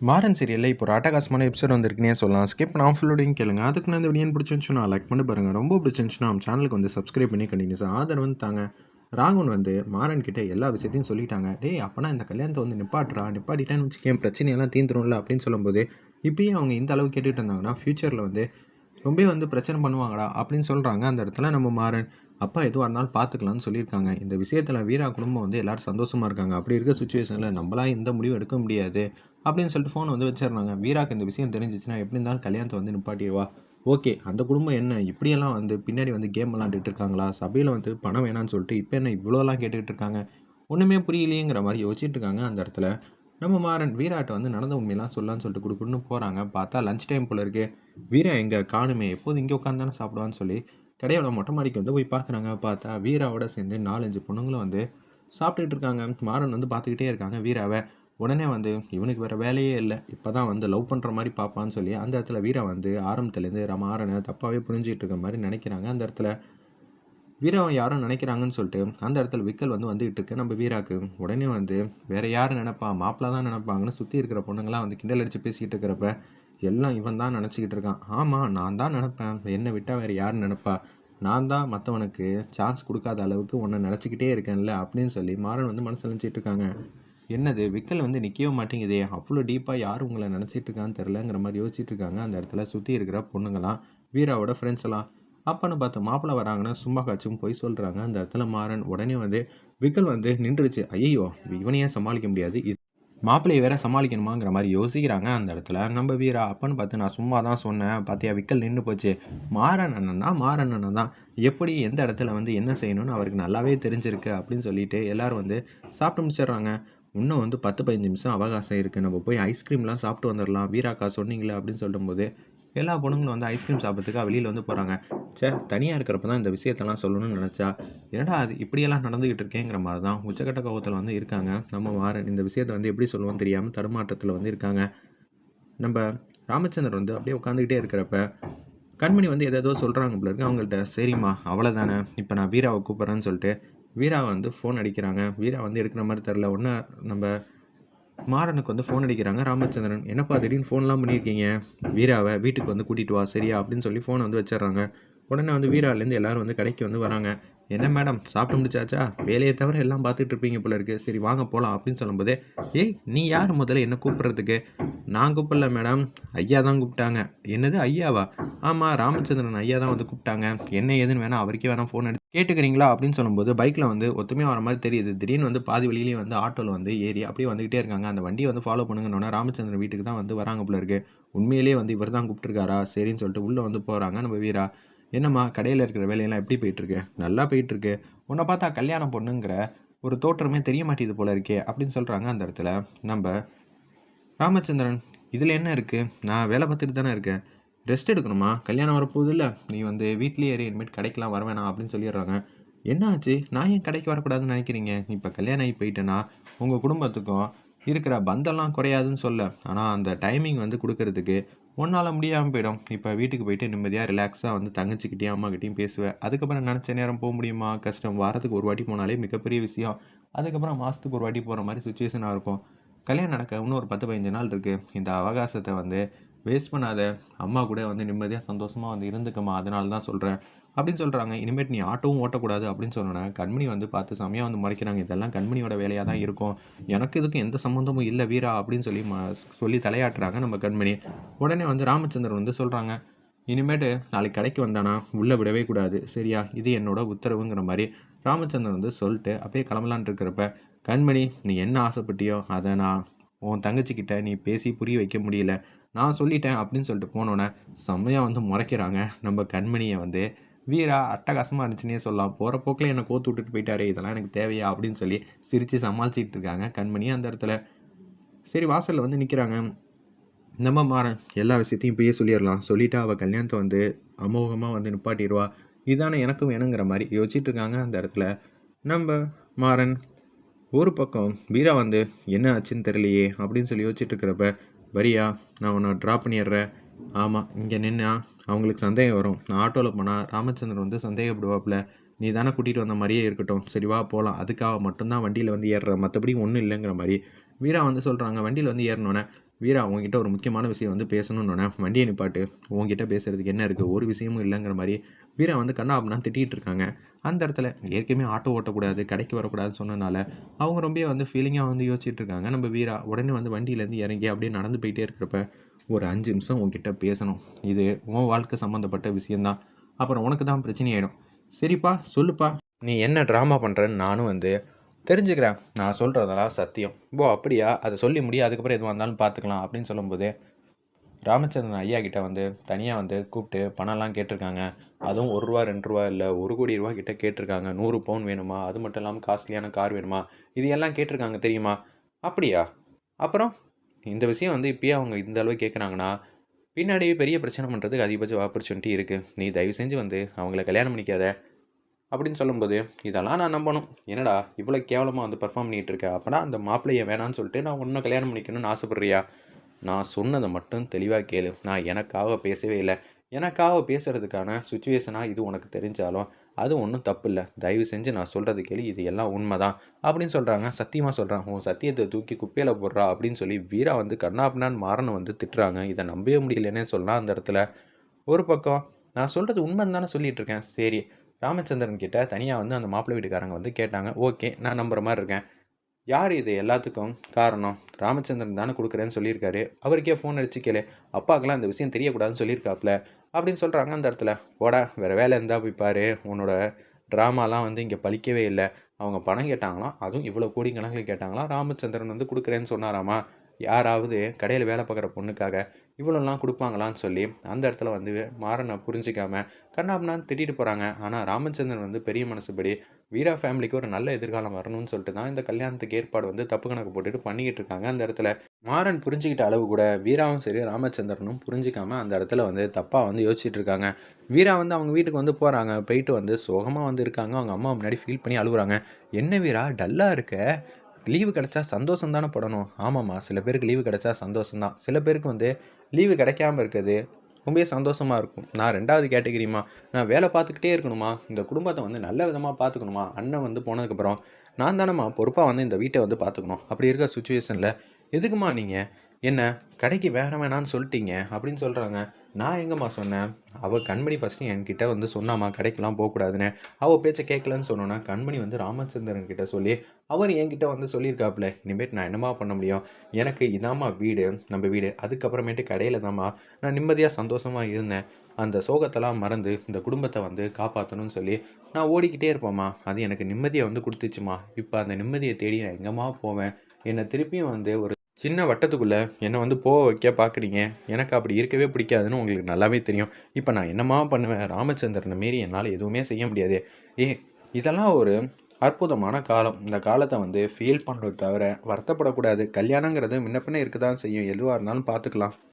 மாறன் சீரியலில் இப்போ ஒரு அட்டகாசமான எபிசோட் வந்திருக்குனே சொல்லலாம். ஸ்கிப் நான் ஃபுல்லோடையும் கேளுங்க. அதுக்கு நான் இந்த வீடியோ பிடிச்சிருந்துச்சுன்னா லைக் பண்ணி பாருங்கள் ரொம்ப பிடிச்சிருந்துச்சுன்னா நம்ம சேனலுக்கு வந்து சப்ஸ்கிரைப் பண்ணி கண்டினியூஸ் ஆதரவு வந்து தாங்க. ராகவன் வந்து மாறன் கிட்ட எல்லா விஷயத்தையும் சொல்லிட்டாங்க. டேய் அப்பனா இந்த கல்யாணத்தை வந்து நிப்பாட்டுறா. நிப்பாட்டிட்டேன்னு வச்சுக்கேன். பிரச்சனையெல்லாம் தீந்துரும்ல அப்படின்னு சொல்லும்போது இப்பயும் அவங்க இந்த அளவு கேட்டுட்டு இருந்தாங்கன்னா ஃப்யூச்சரில் வந்து ரொம்ப வந்து பிரச்சனை பண்ணுவாங்கடா அப்படின்னு சொல்கிறாங்க அந்த இடத்துல நம்ம மாறன் அப்பா எதுவாக இருந்தாலும் பார்த்துக்கலாம்னு சொல்லியிருக்காங்க. இந்த விஷயத்தில் வீரா குடும்பம் வந்து எல்லோரும் சந்தோஷமாக இருக்காங்க. அப்படி இருக்க சுச்சுவேஷனில் நம்மளாம் எந்த முடிவும் எடுக்க முடியாது அப்படின்னு சொல்லிட்டு ஃபோனை வந்து வச்சிடறாங்க. வீராக்கு இந்த விஷயம் தெரிஞ்சிச்சுன்னா எப்படி இருந்தாலும் கல்யாணத்தை வந்து நிப்பாட்டிடுவா. ஓகே அந்த குடும்பம் என்ன? இப்படியெல்லாம் வந்து பின்னாடி வந்து கேம் விளாண்டுட்டு இருக்காங்களா? சபையில் வந்து பணம் வேணான்னு சொல்லிட்டு இப்போ என்ன இவ்வளோலாம் கேட்டுக்கிட்டு இருக்காங்க? ஒன்றுமே புரியலையேங்கிற மாதிரி யோசிச்சுட்டு இருக்காங்க அந்த இடத்துல. நம்ம மாறன் வீராட்டை வந்து நடந்த உண்மையெல்லாம் சொல்லலாம்னு சொல்லிட்டு கொடுக்குன்னு போகிறாங்க பார்த்தா லஞ்ச் டைம் போல இருக்கு. வீரா எங்கே? காணுமே. எப்போது இங்கே உட்காந்து தானே சாப்பிடுவான்னு சொல்லி கடையோட மொட்டை மாடிக்கு வந்து போய் பார்க்குறாங்க. பார்த்தா வீராவோட சேர்ந்து நாலஞ்சு பொண்ணுங்களும் வந்து சாப்பிட்டுட்டு இருக்காங்க. மாறன் வந்து பார்த்துக்கிட்டே இருக்காங்க வீராவை. உடனே வந்து இவனுக்கு வேறு வேலையே இல்லை. இப்போ தான் வந்து லவ் பண்ணுற மாதிரி பார்ப்பான்னு சொல்லி அந்த இடத்துல வீரா வந்து ஆரம்பத்துலேருந்து மாறனை தப்பாகவே புரிஞ்சிக்கிட்டு இருக்க மாதிரி நினைக்கிறாங்க. அந்த இடத்துல வீராவை யாரும் நினைக்கிறாங்கன்னு சொல்லிட்டு அந்த இடத்துல விக்கல் வந்து வந்துகிட்டு இருக்கு. நம்ம வீராக்கு உடனே வந்து வேறு யார் நினைப்பா? மாப்பிள்ள தான் நினைப்பாங்கன்னு சுற்றி இருக்கிற பொண்ணுங்களாம் வந்து கிண்டல் அடித்து பேசிக்கிட்டு இருக்கிறப்ப எல்லாம் இவன் தான் நினச்சிக்கிட்டு இருக்கான். ஆமாம் நான் தான் நினப்பேன். என்னை விட்டால் வேறு யார் நினப்பா? நான் தான் மற்றவனுக்கு சான்ஸ் கொடுக்காத அளவுக்கு உன்னை நினச்சிக்கிட்டே இருக்கேன்ல அப்படின்னு சொல்லி மாறன் வந்து மனசு நினச்சிட்டு இருக்காங்க. என்னது விக்கல் வந்து நிற்கவே மாட்டேங்குதே. அவ்வளோ டீப்பாக யார் உங்களை நினச்சிட்டு இருக்கான்னு தெரிலங்கிற மாதிரி யோசிச்சுட்டு இருக்காங்க. அந்த இடத்துல சுற்றி இருக்கிற பொண்ணுங்களாம் வீராவோட ஃப்ரெண்ட்ஸ் எல்லாம். அப்பன்னு பார்த்து மாப்பிள்ளை வராங்கன்னு சும்மா காச்சும் போய் சொல்கிறாங்க அந்த இடத்துல மாறன் உடனே வந்து விக்கல் வந்து நின்றுச்சு ஐயோ இவனையே சமாளிக்க முடியாது? இது மாப்பிள்ளையை வேற சமாளிக்கணுமாங்கிற மாதிரி யோசிக்கிறாங்க அந்த இடத்துல. நம்ம வீரா அப்பன்னு பார்த்து நான் சும்மா தான் சொன்னேன். பார்த்தியா விக்கல் நின்று போச்சு. மாறன் அண்ணன் தான் மாறன் அண்ணன் தான். எப்படி எந்த இடத்துல வந்து என்ன செய்யணும்னு அவருக்கு நல்லாவே தெரிஞ்சிருக்கு அப்படின்னு சொல்லிட்டு எல்லாரும் வந்து சாப்பிட்டு முடிச்சிடுறாங்க. இன்னும் வந்து பத்து பதினஞ்சு நிமிஷம் அவகாசம் இருக்குது நம்ம போய் ஐஸ்கிரீம்லாம் சாப்பிட்டு வந்துடலாம். வீராக்கா சொன்னீங்களே அப்படின்னு சொல்லும்போது எல்லா பொண்ணுங்களும் வந்து ஐஸ்கிரீம் சாப்பிட்றதுக்காக வெளியில் வந்து போகிறாங்க சே தனியாக இருக்கிறப்ப தான் இந்த விஷயத்தெல்லாம் சொல்லணும்னு நினச்சா என்னடா அது இப்படியெல்லாம் நடந்துக்கிட்டு இருக்கேங்கிற மாதிரி தான் உச்சக்கட்ட கோபத்தில் வந்து இருக்காங்க. நம்ம மாறன் இந்த விஷயத்தை வந்து எப்படி சொல்லுவோம் தெரியாமல் தடுமாற்றத்தில் வந்து இருக்காங்க. நம்ம ராமச்சந்திரன் வந்து அப்படியே உட்காந்துக்கிட்டே இருக்கிறப்ப கண்மணி வந்து எதோ சொல்கிறாங்க போல இருக்கு. அவங்கள்ட்ட சரிம்மா அவ்வளோதானே இப்போ நான் வீராவை கூப்பிட்றேன்னு சொல்லிட்டு வீரா வந்து ஃபோன் அடிக்கிறாங்க. வீரா வந்து எடுக்கிற மாதிரி தெரில ஒன்று நம்ம மாறனுக்கு வந்து ஃபோன் அடிக்கிறாங்க. ராமச்சந்திரன் என்னப்பா திடீர்னு ஃபோன்லாம் பண்ணியிருக்கீங்க? வீராவை வீட்டுக்கு வந்து கூட்டிகிட்டு வா சரியா? அப்படின்னு சொல்லி ஃபோனை வந்து வச்சிடுறாங்க. உடனே வந்து வீராலேருந்து எல்லோரும் வந்து கடைக்கு வந்து வராங்க. என்ன மேடம் சாப்பிட்டு முடிச்சாச்சா? வேலையை தவிர எல்லாம் பார்த்துட்டு இருப்பீங்க போல இருக்குது சரி வாங்க போகலாம் அப்படின்னு சொல்லும்போது ஏய் நீ யார் முதல்ல என்ன கூப்பிட்றதுக்கு? நான் கூப்பிடல மேடம் ஐயா தான் கூப்பிட்டாங்க. என்னது ஐயாவா? ஆமாம் ராமச்சந்திரன் ஐயா தான் வந்து கூப்பிட்டாங்க. என்ன ஏதுன்னு வேணால் அவருக்கே வேணால் ஃபோன் எடுத்து கேட்டுக்கிறீங்களா? அப்படின்னு சொல்லும்போது பைக்கில் வந்து ஒத்துமையாக வர மாதிரி தெரியுது. திடீர்னு வந்து பாதி வழியிலேயே வந்து ஆட்டோவில் வந்து ஏறி அப்படியே வந்துகிட்டே இருக்காங்க. அந்த வண்டியை வந்து ஃபாலோ பண்ணுங்கன்னு ராமச்சந்திரன் வீட்டுக்கு தான் வந்து வராங்க போல இருக்குது உண்மையிலேயே வந்து இவர் தான் கூப்பிட்டுருக்காரா? சரின்னு சொல்லிட்டு உள்ளே வந்து போகிறாங்க நம்ம வீரா. என்னம்மா கடையில் இருக்கிற வேலையெல்லாம் எப்படி போயிட்டுருக்கு? நல்லா போயிட்டுருக்கு. உன்னை பார்த்தா கல்யாணம் பொண்ணுங்கிற ஒரு தோற்றமே தெரிய மாட்டேது போல இருக்கே அப்படின்னு சொல்கிறாங்க அந்த இடத்துல. நம்ம ராமச்சந்திரன் இதில் என்ன இருக்குது நான் வேலை பார்த்துட்டு தானே இருக்கேன். ரெஸ்ட் எடுக்கணுமா? கல்யாணம் வரப்போகுது இல்லை நீ வந்து வீட்லேயே ஏறி இனிமேட் கடைக்கெலாம் வரவேணாம் அப்படின்னு சொல்லிடுறாங்க. என்ன ஆச்சு நான் ஏன் கடைக்கு வரக்கூடாதுன்னு நினைக்கிறீங்க? இப்போ கல்யாணம் ஆகி போயிட்டேன்னா உங்கள் குடும்பத்துக்கும் இருக்கிற பந்தெல்லாம் குறையாதுன்னு சொல்ல. ஆனால் அந்த டைமிங் வந்து கொடுக்கறதுக்கு ஒன்றால் முடியாமல் போயிடும். இப்போ வீட்டுக்கு போயிட்டு நிம்மதியாக ரிலாக்ஸாக வந்து தங்கச்சிக்கிட்டே அம்மாக்கிட்டேயும் பேசுவேன். அதுக்கப்புறம் நினச்ச நேரம் போக முடியுமா? கஷ்டம். வாரத்துக்கு ஒரு வாட்டி போனாலே மிகப்பெரிய விஷயம். அதுக்கப்புறம் மாதத்துக்கு ஒரு வாட்டி போகிற மாதிரி சுச்சுவேஷனாக இருக்கும். கல்யாணம் நடக்க இன்னும் ஒரு பத்து பதினஞ்சு நாள் இருக்குது இந்த அவகாசத்தை வந்து வேஸ்ட் பண்ணாத. அம்மா கூட வந்து நிம்மதியாக சந்தோஷமாக வந்து இருந்துக்கம்மா. அதனால தான் சொல்கிறேன் அப்படின்னு சொல்கிறாங்க இனிமேட் நீ ஆட்டோவும் ஓட்டக்கூடாது அப்படின்னு சொன்னோன்னே கண்மணி வந்து பார்த்து செம்மையாக வந்து முறைக்கிறாங்க. இதெல்லாம் கண்மணியோட வேலையாக தான் இருக்கும். எனக்கு இதுக்கும் எந்த சம்மந்தமும் இல்லை வீரா அப்படின்னு சொல்லி ம சொல்லி தலையாட்டுறாங்க நம்ம கண்மணி. உடனே வந்து ராமச்சந்திரன் வந்து சொல்கிறாங்க இனிமேட்டு நாளைக்கு கடைக்கு வந்தானா? உள்ளே விடவே கூடாது. சரியா? இது என்னோட உத்தரவுங்கிற மாதிரி. ராமச்சந்திரன் வந்து சொல்லிட்டு அப்படியே கிளம்பலான் இருக்கிறப்ப கண்மணி நீ என்ன ஆசைப்பட்டியோ அதை நான் உன் தங்கச்சிக்கிட்ட நீ பேசி புரிய வைக்க முடியல. நான் சொல்லிட்டேன் அப்படின்னு சொல்லிட்டு போனோன்னே செம்மையாக வந்து முறைக்கிறாங்க நம்ம கண்மணியை வந்து. வீரா அட்டகாசமாக இருந்துச்சுன்னே சொல்லலாம். போகிற போக்கில் என்னை கோத்து விட்டுட்டு போயிட்டாரே இதெல்லாம் எனக்கு தேவையா அப்படின்னு சொல்லி சிரித்து சமாளிச்சிட்டு இருக்காங்க. கண்மணி அந்த இடத்துல சரி வாசலில் வந்து நிற்கிறாங்க நம்ம மாறன் எல்லா விஷயத்தையும் இப்பயே சொல்லிடலாம். சொல்லிவிட்டு அவள் கல்யாணத்தை வந்து அமோகமாக வந்து நிப்பாட்டிடுவா. இதானே எனக்கும் வேணுங்கிற மாதிரி யோசிச்சுட்டு இருக்காங்க அந்த இடத்துல. நம்ம மாறன் ஒரு பக்கம் வீரா வந்து என்ன ஆச்சுன்னு தெரியலையே அப்படின்னு சொல்லி யோசிச்சுட்டு இருக்கிறப்ப வரியா நான் உன்னை ட்ராப் பண்ணிடுறேன். ஆமாம் இங்கே நின்னா அவங்களுக்கு சந்தேகம் வரும். நான் ஆட்டோவில் போனால் ராமச்சந்திரன் வந்து சந்தேகப்படுவாப்புல. நீ தானே கூட்டிகிட்டு வந்த மாதிரியே இருக்கட்டும். சரிவா போகலாம் அதுக்காக மட்டும்தான் வண்டியில் வந்து ஏறுற. மற்றபடி ஒன்றும் இல்லைங்கிற மாதிரி. வீரா வந்து சொல்கிறாங்க வண்டியில் வந்து ஏறினோன்னே வீரா உங்ககிட்ட ஒரு முக்கியமான விஷயம் வந்து பேசணுன்னொன்னே வண்டியை நிப்பாட்டு உங்ககிட்ட பேசுகிறதுக்கு என்ன இருக்குது ஒரு விஷயமும் இல்லைங்கிற மாதிரி. வீரா வந்து கண்ணா அப்படின்னா திட்டிகிட்டு இருக்காங்க. அந்த இடத்துல ஏற்கனவே ஆட்டோ ஓட்டக்கூடாது கடைக்கு வரக்கூடாதுன்னு சொன்னனால அவங்க ரொம்ப வந்து ஃபீலிங்காக வந்து யோசிச்சுட்டு இருக்காங்க. நம்ம வீரா உடனே வந்து வண்டியிலேருந்து இறங்கி அப்படியே நடந்து போயிட்டே இருக்கிறப்ப ஒரு அஞ்சு நிமிஷம் உங்ககிட்ட பேசணும். இது உன் வாழ்க்கை சம்மந்தப்பட்ட விஷயந்தான் அப்புறம் உனக்கு தான் பிரச்சனை ஆகிடும் சரிப்பா சொல்லுப்பா. நீ என்ன ட்ராமா பண்ணுறன்னு நானும் வந்து தெரிஞ்சுக்கிறேன். நான் சொல்கிறதெல்லாம் சத்தியம். ஓ அப்படியா? அதை சொல்லி முடியும் அதுக்கப்புறம் எதுவாக இருந்தாலும் பார்த்துக்கலாம் அப்படின்னு சொல்லும்போது ராமச்சந்திரன் ஐயா கிட்ட வந்து தனியாக வந்து கூப்பிட்டு பணம்லாம் கேட்டிருக்காங்க. அதுவும் ஒரு ரூபா ரெண்டு ரூபா இல்லை ஒரு கோடி ரூபா கிட்ட கேட்டிருக்காங்க. நூறு பவுன் வேணுமா? அது மட்டும் இல்லாமல் காஸ்ட்லியான கார் வேணுமா? இது எல்லாம் கேட்டிருக்காங்க தெரியுமா? அப்படியா? அப்புறம் இந்த விஷயம் வந்து இப்பயே அவங்க இந்த அளவு கேட்குறாங்கன்னா பின்னாடி பெரிய பிரச்சனை பண்ணுறதுக்கு அதிகபட்ச ஆப்பர்ச்சுனிட்டி இருக்குது நீ தயவு செஞ்சு வந்து அவங்கள கல்யாணம் பண்ணிக்காத. அப்படின்னு சொல்லும்போது இதெல்லாம் நான் நம்பணும். என்னடா இவ்வளோ கேவலமாக வந்து பர்ஃபார்ம் பண்ணிகிட்டு இருக்க அப்போனா அந்த மாப்பிள்ளைய வேணான்னு சொல்லிட்டு நான் ஒன்றும் கல்யாணம் பண்ணிக்கணும்னு ஆசைப்பட்றியா? நான் சொன்னதை மட்டும் தெளிவாக கேளு. நான் எனக்காக பேசவே இல்லை. எனக்காக பேசுகிறதுக்கான சுச்சுவேஷனாக இது உனக்கு தெரிஞ்சாலும் அது ஒன்றும் தப்பு இல்லை தயவு செஞ்சு நான் சொல்கிறது கேளு இது எல்லாம் உண்மை தான் அப்படின்னு சொல்கிறாங்க சத்தியமாக சொல்கிறான் உன் சத்தியத்தை தூக்கி குப்பையில் போடுறா அப்படின்னு சொல்லி வீரா வந்து கண்ணாபின்னான்னு மாறனை வந்து திட்டுறாங்க. இதை நம்பவே முடியலன்னே சொல்லலாம் அந்த இடத்துல. ஒரு பக்கம் நான் சொல்கிறது உண்மைன்னு தானே சொல்லிட்டு இருக்கேன். சரி. ராமச்சந்திரன் கிட்ட தனியாக வந்து அந்த மாப்பிள்ளை வீட்டுக்காரங்க வந்து கேட்டாங்க. ஓகே நான் நம்புற மாதிரி இருக்கேன். யார் இது எல்லாத்துக்கும் காரணம்? ராமச்சந்திரன் தானே கொடுக்குறேன்னு சொல்லியிருக்காரு. அவருக்கே ஃபோன் அடிச்சு கேளு. அப்பாக்கெல்லாம் இந்த விஷயம் தெரியக்கூடாதுன்னு சொல்லியிருக்காப்புல. அப்படின்னு சொல்கிறாங்க அந்த இடத்துல. ஓடா வேறு வேலை இருந்தால் போய் பாரு. உன்னோட ட்ராமாலாம் வந்து இங்கே பழிக்கவே இல்லை. அவங்க பணம் கேட்டாங்களாம். அதுவும் இவ்வளோ கோடி கணக்கில் கேட்டாங்களாம். ராமச்சந்திரன் வந்து கொடுக்குறேன்னு சொன்னாராமா? யாராவது கடையில் வேலை பார்க்குற பொண்ணுக்காக. இவ்வளோலாம் கொடுப்பாங்களான்னு சொல்லி அந்த இடத்துல வந்து மாறனை புரிஞ்சிக்காம கண்ணாப்னான்னு திட்டிட்டு போகிறாங்க ஆனால் ராமச்சந்திரன் வந்து பெரிய மனசுபடி வீரா ஃபேமிலிக்கு ஒரு நல்ல எதிர்காலம் வரணும்னு சொல்லிட்டு தான் இந்த கல்யாணத்துக்கு ஏற்பாடு வந்து தப்பு கணக்கு போட்டுட்டு பண்ணிக்கிட்டு இருக்காங்க. அந்த இடத்துல மாறன் புரிஞ்சுக்கிட்ட அளவு கூட வீராவும் சரி ராமச்சந்திரனும் புரிஞ்சிக்காம அந்த இடத்துல வந்து தப்பாக வந்து யோசிச்சுட்டு இருக்காங்க. வீரா வந்து அவங்க வீட்டுக்கு வந்து போகிறாங்க போயிட்டு வந்து சோகமாக வந்து இருக்காங்க. அவங்க அம்மா முன்னாடி ஃபீல் பண்ணி அழுகுறாங்க என்ன வீரா டல்லாக இருக்க? லீவு கிடச்சா சந்தோஷம் தானே படணும். ஆமாம்மா சில பேருக்கு லீவு கிடச்சா சந்தோஷம் தான் சில பேருக்கு வந்து லீவு கிடைக்காமல் இருக்குது ரொம்பவே சந்தோஷமாக இருக்கும். நான் ரெண்டாவது கேட்டகிரிமா நான் வேலை பார்த்துக்கிட்டே இருக்கணுமா இந்த குடும்பத்தை வந்து நல்ல விதமாக பார்த்துக்கணுமா அண்ணன் வந்து போனதுக்கப்புறம் நான் தானேம்மா பொறுப்பாக வந்து இந்த வீட்டை வந்து பார்த்துக்கணும். அப்படி இருக்க சுச்சுவேஷனில் எதுக்குமா நீங்கள் என்ன கடைக்கு வேற வேணான்னு சொல்லிட்டீங்க அப்படின்னு சொல்கிறாங்க நான் எங்கம்மா சொன்னேன்? அவள் கண்மணி ஃபஸ்ட்டு என்கிட்ட வந்து சொன்னாம்மா கடைக்கெலாம் போகக்கூடாதுன்னு. அவள் பேச்சை கேட்கலன்னு சொன்னோன்னா கண்மணி வந்து ராமச்சந்திரன் கிட்ட சொல்லி அவர் என்கிட்ட வந்து சொல்லியிருக்காப்புல இனிமேட்டு நான் என்னம்மா பண்ண முடியும்? எனக்கு இதாம்மா வீடு நம்ம வீடு. அதுக்கப்புறமேட்டு கடையில் தாம்மா நான் நிம்மதியாக சந்தோஷமாக இருந்தேன். அந்த சோகத்தெல்லாம் மறந்து இந்த குடும்பத்தை வந்து காப்பாற்றணும்னு சொல்லி நான் ஓடிக்கிட்டே இருப்பேம்மா. அது எனக்கு நிம்மதியை வந்து கொடுத்துச்சுமா இப்போ அந்த நிம்மதியை தேடி நான் எங்கேம்மா போவேன்? என்னை திருப்பியும் வந்து ஒரு சின்ன வட்டத்துக்குள்ளே என்னை வந்து போக வைக்க பார்க்குறீங்க எனக்கு அப்படி இருக்கவே பிடிக்காதுன்னு உங்களுக்கு நல்லாவே தெரியும். இப்போ நான் என்னம்மா பண்ணுவேன்? ராமச்சந்திரனை மீறி என்னால் எதுவுமே செய்ய முடியாது. ஏ இதெல்லாம் ஒரு அற்புதமான காலம். இந்த காலத்தை வந்து ஃபீல் பண்ணுறது தவிர வருத்தப்படக்கூடாது. கல்யாணங்கிறது முன்ன பின்ன இருக்க தான் செய்யும். எதுவாக இருந்தாலும் பார்த்துக்கலாம்